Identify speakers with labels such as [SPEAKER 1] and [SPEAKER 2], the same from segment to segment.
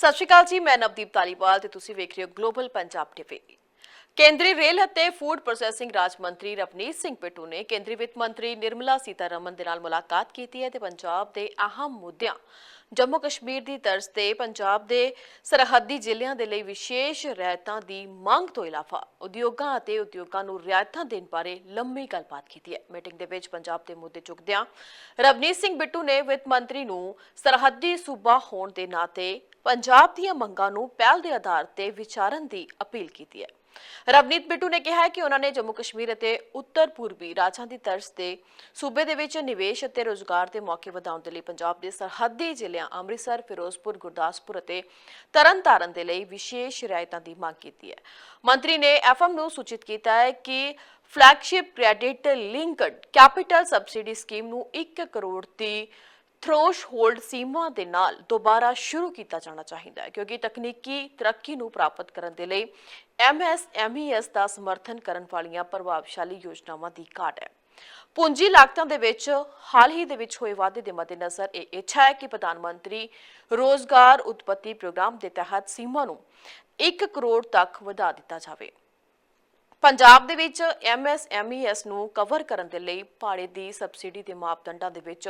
[SPEAKER 1] ਸਤਿ ਸ਼੍ਰੀ ਅਕਾਲ ਜੀ, ਮੈਂ ਨਵਦੀਪ ਤਾਲੀਵਾਲ ਤੇ ਤੁਸੀਂ ਵੇਖ ਰਹੇ ਹੋ ਗਲੋਬਲ ਪੰਜਾਬ ਟੀਵੀ ਕੇਂਦਰੀ ਰੇਲ ਅਤੇ ਫੂਡ ਪ੍ਰੋਸੈਸਿੰਗ ਰਾਜ ਮੰਤਰੀ ਰਵਨੀਤ ਸਿੰਘ ਪਿੱਟੂ ਨੇ ਕੇਂਦਰੀ ਵਿੱਤ ਮੰਤਰੀ ਨਿਰਮਲਾ ਸੀਤਾਰਮਨ ਦੇ ਨਾਲ ਮੁਲਾਕਾਤ ਕੀਤੀ ਹੈ ਤੇ ਪੰਜਾਬ ਦੇ ਅਹਿਮ ਮੁੱਦਿਆਂ, ਜੰਮੂ ਕਸ਼ਮੀਰ ਦੀ ਤਰਜ਼ ਤੇ ਪੰਜਾਬ ਦੇ ਸਰਹੱਦੀ ਜ਼ਿਲ੍ਹਿਆਂ ਦੇ ਲਈ ਵਿਸ਼ੇਸ਼ ਰਿਆਇਤਾਂ ਦੀ ਮੰਗ ਤੋਂ ਇਲਾਵਾ ਉਦਯੋਗਾਂ ਅਤੇ ਉਦਯੋਗਾਂ ਨੂੰ ਰਿਆਇਤਾਂ ਦੇਣ ਬਾਰੇ ਲੰਮੀ ਗੱਲਬਾਤ ਕੀਤੀ ਹੈ। ਮੀਟਿੰਗ ਦੇ ਵਿੱਚ ਪੰਜਾਬ ਦੇ ਮੁੱਦੇ ਚੁੱਕਦਿਆਂ ਰਵਨੀਤ ਸਿੰਘ ਬਿੱਟੂ ਨੇ ਵਿੱਤ ਮੰਤਰੀ ਨੂੰ ਸਰਹੱਦੀ ਸੂਬਾ ਹੋਣ ਦੇ ਨਾਤੇ ਪੰਜਾਬ ਦੀਆਂ ਮੰਗਾਂ ਨੂੰ ਪਹਿਲ ਦੇ ਆਧਾਰ ਤੇ ਵਿਚਾਰਨ ਦੀ ਅਪੀਲ ਕੀਤੀ ਹੈ। ਰਵਨੀਤ ਬਿੱਟੂ ਨੇ ਕਿਹਾ ਹੈ ਕਿ ਉਹਨਾਂ ਨੇ ਜੰਮੂ ਕਸ਼ਮੀਰ ਅਤੇ ਉੱਤਰ ਪੂਰਬੀ ਰਾਜਾਂ ਦੀ ਤਰਜ਼ ਤੇ ਸੂਬੇ ਦੇ ਵਿੱਚ ਨਿਵੇਸ਼ ਅਤੇ ਰੋਜ਼ਗਾਰ ਦੇ ਮੌਕੇ ਵਧਾਉਣ ਦੇ ਲਈ ਪੰਜਾਬ ਦੇ ਸਰਹੱਦੀ ਜ਼ਿਲ੍ਹਿਆਂ ਅੰਮ੍ਰਿਤਸਰ, ਫਿਰੋਜ਼ਪੁਰ, ਗੁਰਦਾਸਪੁਰ ਅਤੇ ਤਰਨਤਾਰਨ ਦੇ ਲਈ ਵਿਸ਼ੇਸ਼ ਰਿਆਇਤਾਂ ਦੀ ਮੰਗ ਕੀਤੀ ਹੈ। ਮੰਤਰੀ ਨੇ ਐਫਐਮ ਨੂੰ ਸੂਚਿਤ ਕੀਤਾ ਹੈ ਕਿ flagship credit linked capital subsidy scheme ਨੂੰ 1 ਕਰੋੜ ਦੀ ਥ੍ਰੋਸ਼ਹੋਲਡ ਸੀਮਾ ਦੇ ਨਾਲ ਦੁਬਾਰਾ ਸ਼ੁਰੂ ਕੀਤਾ ਜਾਣਾ ਚਾਹੀਦਾ ਹੈ, ਕਿਉਂਕਿ ਤਕਨੀਕੀ ਤਰੱਕੀ ਨੂੰ ਪ੍ਰਾਪਤ ਕਰਨ ਦੇ ਲਈ ਐਮਐਸਐਮਈਐਸ ਦਾ ਸਮਰਥਨ ਕਰਨ ਵਾਲੀਆਂ ਪ੍ਰਭਾਵਸ਼ਾਲੀ ਯੋਜਨਾਵਾਂ ਦੀ ਘਾਟ ਹੈ। ਪੂੰਜੀ ਲਾਗਤਾਂ ਦੇ ਵਿੱਚ ਹਾਲ ਹੀ ਦੇ ਵਿੱਚ ਹੋਏ ਵਾਧੇ ਦੇ ਮੱਦੇਨਜ਼ਰ ਇਹ ਇੱਛਾ ਹੈ ਕਿ ਪ੍ਰਧਾਨ ਮੰਤਰੀ ਰੋਜ਼ਗਾਰ ਉਤਪਤੀ ਪ੍ਰੋਗਰਾਮ ਦੇ ਤਹਿਤ ਸੀਮਾ ਨੂੰ 1 ਕਰੋੜ ਤੱਕ ਵਧਾ ਦਿੱਤਾ ਜਾਵੇ। ਪੰਜਾਬ ਦੇ ਵਿੱਚ ਐਮਐਸਐਮਈਐਸ ਨੂੰ ਕਵਰ ਕਰਨ ਦੇ ਲਈ ਭਾੜੇ ਦੀ ਸਬਸਿਡੀ ਦੇ ਮਾਪਦੰਡਾਂ ਦੇ ਵਿੱਚ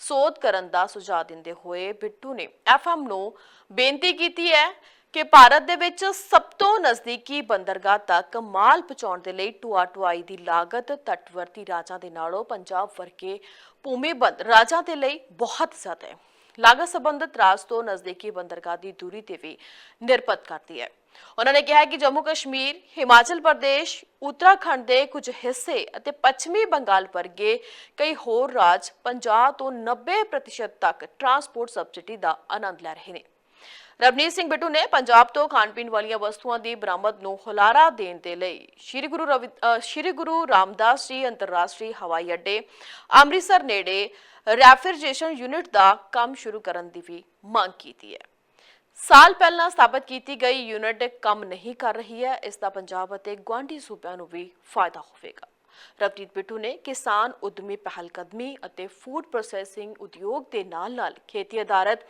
[SPEAKER 1] ਸੋਧ ਕਰਨ ਦਾ ਸੁਝਾਅ ਦਿੰਦੇ ਹੋਏ ਬਿੱਟੂ ਨੇ ਐਫਐਮ ਨੂੰ ਬੇਨਤੀ ਕੀਤੀ ਹੈ ਕਿ ਭਾਰਤ ਦੇ ਵਿੱਚ ਸਭ ਤੋਂ ਨਜ਼ਦੀਕੀ ਬੰਦਰਗਾਹ ਤੱਕ ਮਾਲ ਪਹੁੰਚਾਉਣ ਦੇ ਲਈ ਟੁਆ ਟੁਆਈ ਦੀ ਲਾਗਤ ਤਟਵਰਤੀ ਰਾਜਾਂ ਦੇ ਨਾਲੋਂ ਪੰਜਾਬ ਵਰਗੇ ਭੂਮੀਬੰਦ ਰਾਜਾਂ ਦੇ ਲਈ ਬਹੁਤ ਜ਼ਿਆਦਾ ਹੈ। ਲਾਗਤ ਸੰਬੰਧਿਤ ਰਾਜ ਤੋਂ ਨਜ਼ਦੀਕੀ ਬੰਦਰਗਾਹ ਦੀ ਦੂਰੀ ਤੇ ਵੀ ਨਿਰਭਰ ਕਰਦੀ ਹੈ। ਉਹਨਾਂ ਨੇ ਕਿਹਾ ਕਿ ਜੰਮੂ ਕਸ਼ਮੀਰ, ਹਿਮਾਚਲ ਪ੍ਰਦੇਸ਼, ਉੱਤਰਾਖੰਡ ਦੇ ਕੁਝ ਹਿੱਸੇ ਅਤੇ ਪੱਛਮੀ ਬੰਗਾਲ ਵਰਗੇ ਕਈ ਹੋਰ ਰਾਜ 50 ਤੋਂ 90% ਤੱਕ ਟਰਾਂਸਪੋਰਟ ਸਬਸਿਡੀ ਦਾ ਆਨੰਦ ਲੈ ਰਹੇ ਨੇ। ਰਵਨੀਤ ਸਿੰਘ ਬਿੱਟੂ ਨੇ ਪੰਜਾਬ ਤੋਂ ਖਾਣ ਪੀਣ ਵਾਲੀਆਂ ਵਸਤੂਆਂ ਦੀ ਬਰਾਮਦ ਨੂੰ ਹੁਲਾਰਾ ਦੇਣ ਦੇ ਲਈ ਸ਼੍ਰੀ ਗੁਰੂ ਰਵੀ ਸ਼੍ਰੀ ਗੁਰੂ ਰਾਮਦਾਸ ਜੀ ਅੰਤਰਰਾਸ਼ਟਰੀ ਹਵਾਈ ਅੱਡੇ, ਅੰਮ੍ਰਿਤਸਰ ਨੇੜੇ ਰੈਫਰਿਜਰੇਸ਼ਨ ਯੂਨਿਟ ਦਾ ਕੰਮ ਸ਼ੁਰੂ ਕਰਨ ਦੀ ਵੀ ਮੰਗ ਕੀਤੀ ਹੈ। ਸਾਲ ਪਹਿਲਾਂ ਸਥਾਪਿਤ ਕੀਤੀ ਗਈ ਯੂਨਿਟ ਕੰਮ ਨਹੀਂ ਕਰ ਰਹੀ ਹੈ, ਇਸ ਦਾ ਪੰਜਾਬ ਅਤੇ ਗੁਆਂਢੀ ਸੂਬਿਆਂ ਨੂੰ ਵੀ ਫਾਇਦਾ ਹੋਵੇਗਾ। ਰਵਨੀਤ ਬਿੱਟੂ ਨੇ ਕਿਸਾਨ ਉਦਮੀ ਪਹਿਲਕਦਮੀ ਅਤੇ ਫੂਡ ਪ੍ਰੋਸੈਸਿੰਗ ਉਦਯੋਗ ਦੇ ਨਾਲ-ਨਾਲ ਖੇਤੀ ਆਧਾਰਿਤ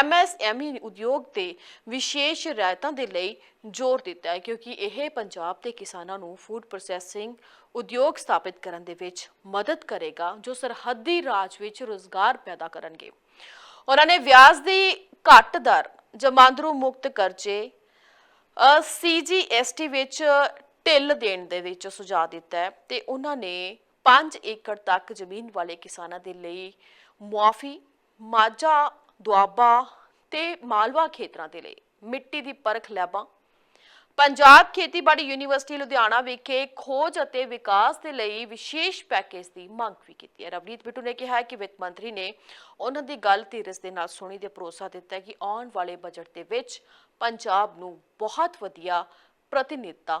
[SPEAKER 1] ਐਮਐਸਐਮਈ ਉਦਯੋਗ ਤੇ ਵਿਸ਼ੇਸ਼ ਰਿਆਇਤਾਂ ਦੇ ਲਈ ਜ਼ੋਰ ਦਿੱਤਾ ਹੈ, ਕਿਉਂਕਿ ਇਹ ਪੰਜਾਬ ਦੇ ਕਿਸਾਨਾਂ ਨੂੰ ਫੂਡ ਪ੍ਰੋਸੈਸਿੰਗ ਉਦਯੋਗ ਸਥਾਪਿਤ ਕਰਨ ਦੇ ਵਿੱਚ ਮਦਦ ਕਰੇਗਾ, ਜੋ ਸਰਹੱਦੀ ਰਾਜ ਵਿੱਚ ਰੋਜ਼ਗਾਰ ਪੈਦਾ ਕਰਨਗੇ। ਉਹਨਾਂ ਨੇ ਵਿਆਜ ਦੀ ਘੱਟ ਦਰ, ਜਮਾਂਦਰੂ ਮੁਕਤ ਕਰਜ਼ੇ ਸੀਜੀਐਸਟੀ ਵਿੱਚ ਢਿੱਲ ਦੇਣ ਦੇ ਵਿੱਚ ਸੁਝਾਅ ਦਿੱਤਾ ਹੈ ਤੇ ਉਹਨਾਂ ਨੇ 5 ਏਕੜ ਤੱਕ ਜ਼ਮੀਨ ਵਾਲੇ ਕਿਸਾਨਾਂ ਦੇ ਲਈ ਮੁਆਫੀ, ਮਾਝਾ, ਦੁਆਬਾ ਤੇ ਮਾਲਵਾ ਖੇਤਰਾਂ ਦੇ ਲਈ ਮਿੱਟੀ ਦੀ ਪਰਖ ਲੈਬਾਂ। ਪੰਜਾਬ ਖੇਤੀਬਾੜੀ ਯੂਨੀਵਰਸਿਟੀ ਲੁਧਿਆਣਾ ਵਿਖੇ ਖੋਜ ਅਤੇ ਵਿਕਾਸ ਦੇ ਲਈ ਵਿਸ਼ੇਸ਼ ਪੈਕੇਜ ਦੀ ਮੰਗ ਵੀ ਕੀਤੀ ਹੈ। ਰਵਨੀਤ ਬਿੱਟੂ ਨੇ ਕਿਹਾ ਕਿ ਵਿੱਤ ਮੰਤਰੀ ਨੇ ਉਹਨਾਂ ਦੀ ਗੱਲ ਧੀਰਜ ਦੇ ਨਾਲ ਸੁਣੀ ਤੇ ਭਰੋਸਾ ਦਿੱਤਾ ਕਿ ਆਉਣ ਵਾਲੇ ਬਜਟ ਦੇ ਵਿੱਚ ਪੰਜਾਬ ਨੂੰ ਬਹੁਤ ਵਧੀਆ ਪ੍ਰਤੀਨਿਧਤਾ